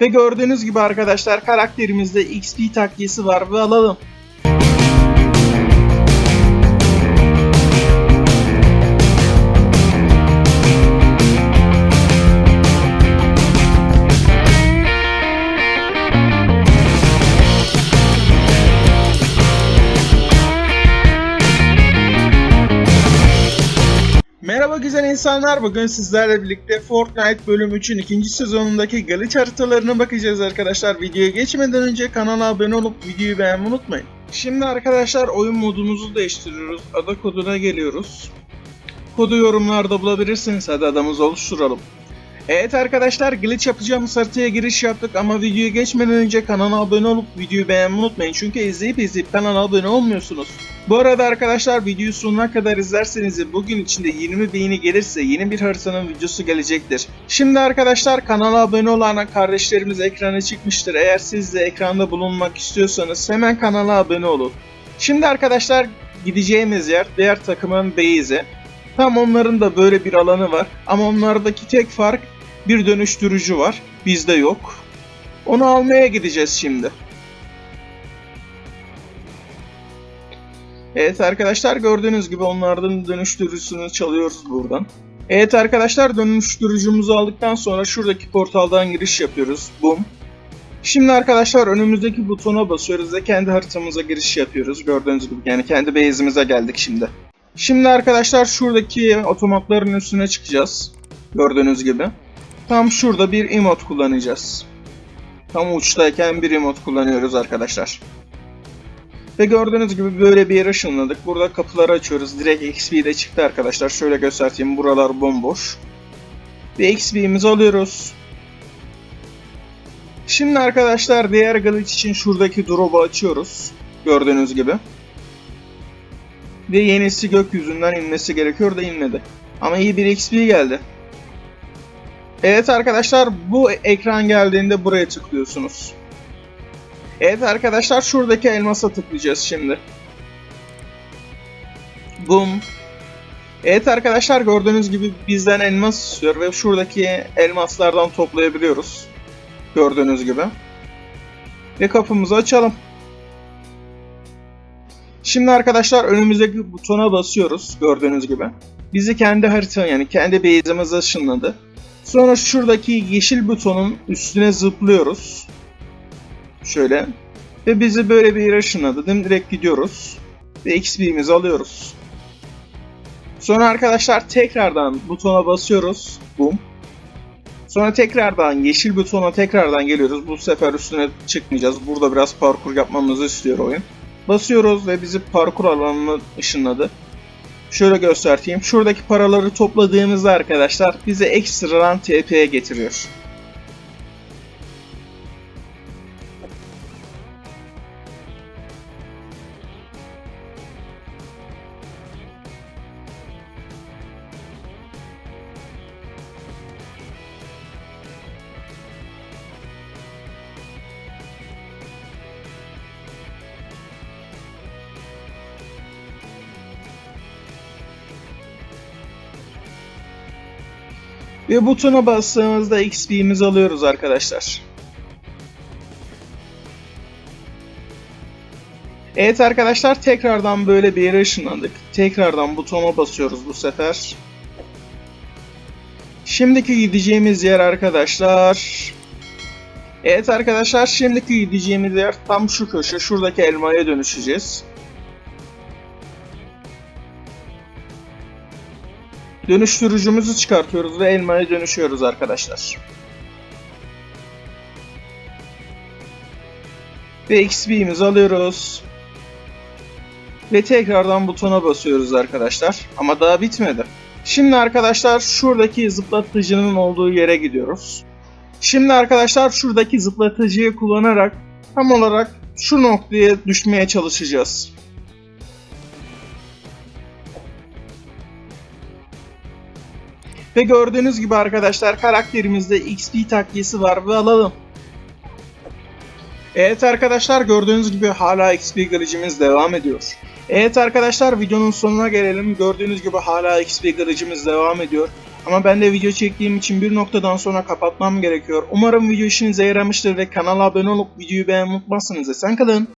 Ve gördüğünüz gibi arkadaşlar karakterimizde XP takliyesi var ve alalım. Güzel insanlar. Bugün sizlerle birlikte Fortnite bölüm 3'ün ikinci sezonundaki glitch haritalarına bakacağız arkadaşlar. Videoya geçmeden önce kanala abone olup videoyu beğenmeyi unutmayın. Şimdi arkadaşlar oyun modumuzu değiştiriyoruz. Ada koduna geliyoruz. Kodu yorumlarda bulabilirsiniz. Hadi adamızı oluşturalım. Evet arkadaşlar glitch yapacağımız haritaya giriş yaptık ama videoya geçmeden önce kanala abone olup videoyu beğenmeyi unutmayın. Çünkü izleyip izleyip kanala abone olmuyorsunuz. Bu arada arkadaşlar videoyu sonuna kadar izlerseniz bugün içinde 20 beğeni gelirse yeni bir haritanın videosu gelecektir. Şimdi arkadaşlar kanala abone olan kardeşlerimiz ekrana çıkmıştır. Eğer siz de ekranda bulunmak istiyorsanız hemen kanala abone olun. Şimdi arkadaşlar gideceğimiz yer diğer takımın base'i. Tam onların da böyle bir alanı var ama onlardaki tek fark bir dönüştürücü var. Bizde yok. Onu almaya gideceğiz şimdi. Evet arkadaşlar gördüğünüz gibi onlardan dönüştürücüsünü çalıyoruz buradan. Evet arkadaşlar dönüştürücümüzü aldıktan sonra şuradaki portaldan giriş yapıyoruz. Boom. Şimdi arkadaşlar önümüzdeki butona basıyoruz ve kendi haritamıza giriş yapıyoruz. Gördüğünüz gibi yani kendi base'imize geldik şimdi. Şimdi arkadaşlar şuradaki otomatların üstüne çıkacağız. Gördüğünüz gibi. Tam şurada bir emot kullanacağız. Tam uçtayken bir emot kullanıyoruz arkadaşlar. Ve gördüğünüz gibi böyle bir yere ışınladık. Burada kapıları açıyoruz. Direkt XP'de çıktı arkadaşlar. Şöyle göstereyim. Buralar bomboş. Ve XP'mizi alıyoruz. Şimdi arkadaşlar diğer glitch için şuradaki drop'u açıyoruz. Gördüğünüz gibi. Ve yenisi gökyüzünden inmesi gerekiyor da inmedi. Ama iyi bir XP geldi. Evet arkadaşlar bu ekran geldiğinde buraya tıklıyorsunuz. Evet arkadaşlar şuradaki elmasa tıklayacağız şimdi. Boom. Evet arkadaşlar gördüğünüz gibi bizden elmas istiyor ve şuradaki elmaslardan toplayabiliyoruz. Gördüğünüz gibi. Ve kapımızı açalım. Şimdi arkadaşlar önümüzdeki butona basıyoruz gördüğünüz gibi. Bizi kendi harita yani kendi base'imize ışınladı. Sonra şuradaki yeşil butonun üstüne zıplıyoruz. Şöyle. Ve bizi böyle bir yere ışınladı. Direkt gidiyoruz. Ve XP'mizi alıyoruz. Sonra arkadaşlar tekrardan butona basıyoruz. Boom. Sonra tekrardan yeşil butona tekrardan geliyoruz. Bu sefer üstüne çıkmayacağız. Burada biraz parkur yapmamızı istiyor oyun. Basıyoruz ve bizi parkur alanına ışınladı. Şöyle göstereyim. Şuradaki paraları topladığımızda arkadaşlar bize ekstradan TP'ye getiriyor. Ve butona bastığımızda XP'mizi alıyoruz arkadaşlar. Evet arkadaşlar tekrardan böyle bir yere ışınlandık. Tekrardan butona basıyoruz bu sefer. Şimdiki gideceğimiz yer arkadaşlar. Evet arkadaşlar şimdiki gideceğimiz yer tam şu köşe. Şuradaki elmaya dönüşeceğiz. Dönüştürücümüzü çıkartıyoruz ve elmaya dönüşüyoruz arkadaşlar. Ve XP'mizi alıyoruz. Ve tekrardan butona basıyoruz arkadaşlar. Ama daha bitmedi. Şimdi arkadaşlar şuradaki zıplatıcının olduğu yere gidiyoruz. Şimdi arkadaşlar şuradaki zıplatıcıyı kullanarak tam olarak şu noktaya düşmeye çalışacağız. Ve gördüğünüz gibi arkadaşlar karakterimizde XP takliyesi var ve alalım. Evet arkadaşlar gördüğünüz gibi hala XP glitch'imiz devam ediyor. Evet arkadaşlar videonun sonuna gelelim. Gördüğünüz gibi hala XP glitch'imiz devam ediyor. Ama ben de video çektiğim için bir noktadan sonra kapatmam gerekiyor. Umarım video işinize yaramıştır ve kanala abone olup videoyu beğenmeyi unutmazsınız. Esen kalın.